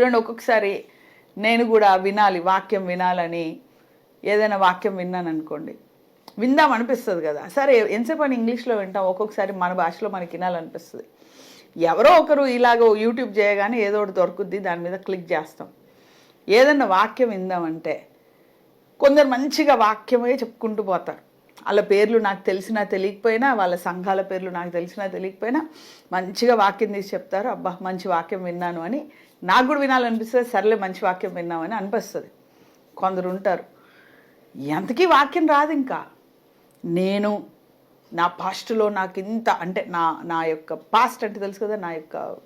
చూడండి ఒక్కొక్కసారి నేను కూడా వినాలి వాక్యం వినాలని ఏదైనా వాక్యం విన్నాను అనుకోండి. విందాం అనిపిస్తుంది కదా. సరే ఎంతసేపు అని ఇంగ్లీష్లో వింటాం ఒక్కొక్కసారి మన భాషలో మనకి వినాలనిపిస్తుంది. ఎవరో ఒకరు ఇలాగ యూట్యూబ్ చేయగానే ఏదో ఒకటి దొరుకుద్ది దాని మీద క్లిక్ చేస్తాం. ఏదన్నా వాక్యం విందామంటే కొందరు మంచిగా వాక్యమే చెప్పుకుంటూ పోతారు. వాళ్ళ పేర్లు నాకు తెలిసినా తెలియకపోయినా వాళ్ళ సంఘాల పేర్లు నాకు తెలిసినా తెలియకపోయినా మంచిగా వాక్యం తీసి చెప్తారు. అబ్బా మంచి వాక్యం విన్నాను అని నాకు కూడా వినాలనిపిస్తుంది సర్లే మంచి వాక్యం విన్నామని అనిపిస్తుంది. కొందరు ఉంటారు. ఎంతకీ వాక్యం రాదు ఇంకా. నేను నా పాస్ట్లో నాకు ఇంత అంటే నా నా యొక్క పాస్ట్ అంటే తెలుసు కదా నా యొక్క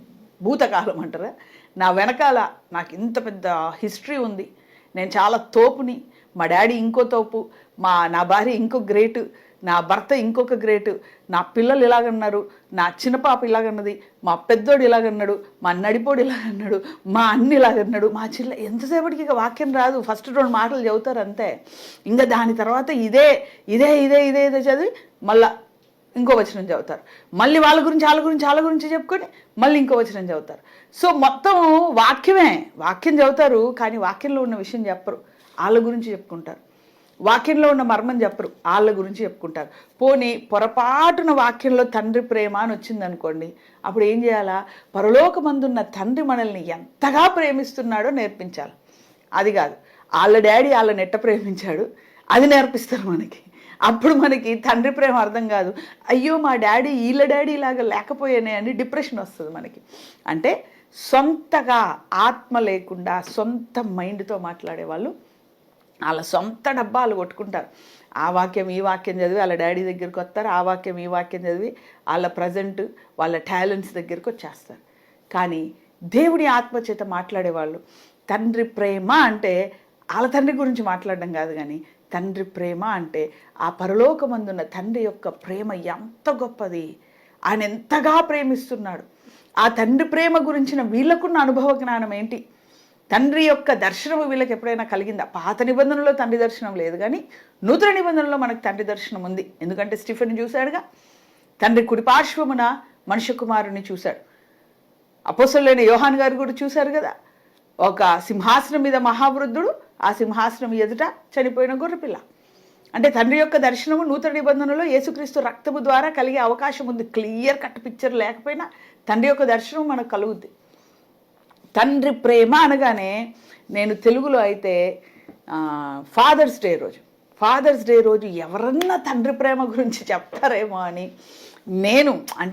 భూతకాలం అంటారా? నా వెనకాల నాకు ఇంత పెద్ద హిస్టరీ ఉంది. నేను చాలా తోపుని మా డాడీ ఇంకో తోపు మా నా భార్య ఇంకో గ్రేటు నా భర్త ఇంకొక గ్రేటు నా పిల్లలు ఇలాగన్నారు నా చిన్న పాప ఇలాగన్నది మా పెద్దోడు ఇలాగన్నాడు మా నడిపోడు ఇలాగన్నాడు మా అన్ని ఇలాగన్నాడు మా చిల్ల ఎంతసేపటికి ఇక వాక్యం రాదు ఫస్ట్ రెండు మాటలు చదువుతారు అంతే. ఇంకా దాని తర్వాత ఇదే ఇదే ఇదే ఇదే ఇదే చదివి మళ్ళా ఇంకో వచనం చదువుతారు మళ్ళీ వాళ్ళ గురించి వాళ్ళ గురించి వాళ్ళ గురించి చెప్పుకొని మళ్ళీ ఇంకో వచనం చదువుతారు సో మొత్తం వాక్యమే వాక్యం చదువుతారు కానీ వాక్యంలో ఉన్న విషయం చెప్పరు. వాళ్ళ గురించి చెప్పుకుంటారు. వాక్యంలో ఉన్న మర్మం చెప్పరు వాళ్ళ గురించి చెప్పుకుంటారు. పోనీ పొరపాటున వాక్యంలో తండ్రి ప్రేమ అని వచ్చిందనుకోండి అప్పుడు ఏం చేయాలా? పరలోకమందున్న తండ్రి మనల్ని ఎంతగా ప్రేమిస్తున్నాడో నేర్పించాలి. అది కాదు వాళ్ళ డాడీ వాళ్ళని ఎట్ట ప్రేమించాడు అది నేర్పిస్తారు మనకి. అప్పుడు మనకి తండ్రి ప్రేమ అర్థం కాదు. అయ్యో మా డాడీ వీళ్ళ డాడీ లాగా లేకపోయానే అని డిప్రెషన్ వస్తుంది మనకి. అంటే సొంతగా ఆత్మ లేకుండా సొంత మైండ్తో మాట్లాడే వాళ్ళ సొంత డబ్బాలు కొట్టుకుంటారు. ఆ వాక్యం ఈ వాక్యం చదివి వాళ్ళ డాడీ దగ్గరికి వస్తారు. ఆ వాక్యం ఈ వాక్యం చదివి వాళ్ళ ప్రజెంట్ వాళ్ళ టాలెంట్స్ దగ్గరికి వచ్చేస్తారు. కానీ దేవుడి ఆత్మచేత మాట్లాడేవాళ్ళు తండ్రి ప్రేమ అంటే వాళ్ళ తండ్రి గురించి మాట్లాడడం కాదు కానీ తండ్రి ప్రేమ అంటే ఆ పరలోకమందున్న తండ్రి యొక్క ప్రేమ ఎంత గొప్పది. ఆయన ఎంతగా ప్రేమిస్తున్నాడు. ఆ తండ్రి ప్రేమ గురించిన వీళ్ళకున్న అనుభవ జ్ఞానం ఏంటి? తండ్రి యొక్క దర్శనము వీళ్ళకి ఎప్పుడైనా కలిగిందా? పాత నిబంధనలో తండ్రి దర్శనం లేదు కానీ నూతన నిబంధనలో మనకు తండ్రి దర్శనం ఉంది. ఎందుకంటే స్టిఫెన్ చూశాడుగా? తండ్రి కుడిపార్శ్వమున మనుష్య కుమారుని చూశాడు. అపోసలైన యోహాన్ గారు కూడా చూశారు కదా? ఒక సింహాసనం మీద మహావృద్ధుడు ఆ సింహాసనం ఎదుట చనిపోయిన గొర్రెపిల్ల. అంటే తండ్రి యొక్క దర్శనము నూతన నిబంధనలో యేసుక్రీస్తు రక్తము ద్వారా కలిగే అవకాశం ఉంది. క్లియర్ కట్ పిక్చర్ లేకపోయినా తండ్రి యొక్క దర్శనం మనకు కలుగుద్ది. తండ్రి ప్రేమ అనగానే నేను తెలుగులో అయితే ఫాదర్స్ డే రోజు. ఫాదర్స్ డే రోజు ఎవరన్నా తండ్రి ప్రేమ గురించి చెప్తారేమో అని నేను అంటే